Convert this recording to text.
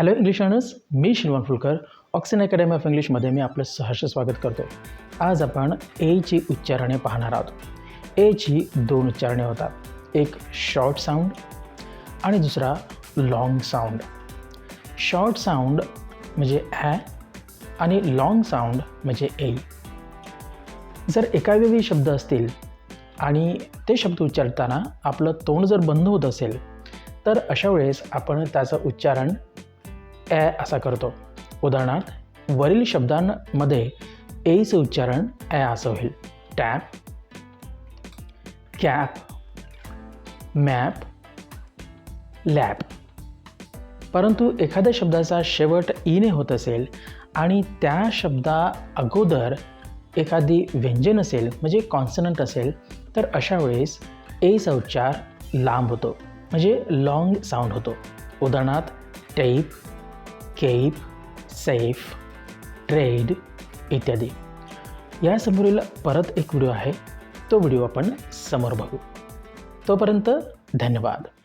Hello English learners मी श्रीमान Phulkar. Auxin academy of इंग्लिशमध्ये मी आपलं सहर्ष स्वागत करतो आज आपण एची उच्चारणे पाहणार आहोत. एची दोन उच्चारणे होतात. एक शॉर्ट साऊंड आणि दुसरा लाँग साऊंड शॉर्ट साऊंड म्हणजे ॲ आणि लाँग साऊंड म्हणजे ए. जर एकावेळी शब्द असतील आणि ते शब्द उच्चारताना आपलं तोंड जर बंद होत असेल तर अशा वेळेस आपण त्याचं उच्चारण ॲ असा करतो. उदाहरणार्थ वरील शब्दांमध्ये एचं उच्चारण ॲ असं होईल. Tap cap map lap. परंतु एखाद्या शब्दाचा शेवट ईने होत असेल आणि त्या शब्दा अगोदर एखादी व्यंजन असेल म्हणजे कॉन्सनंट असेल तर अशा वेळेस एचा उच्चार लांब होतो. म्हणजे लाँग साऊंड होतो. उदाहरणार्थ टेप केप सेफ ट्रेड इत्यादी. यासमोरील परत एक व्हिडिओ आहे. तो व्हिडिओ आपण समोर बघू. तोपर्यंत धन्यवाद.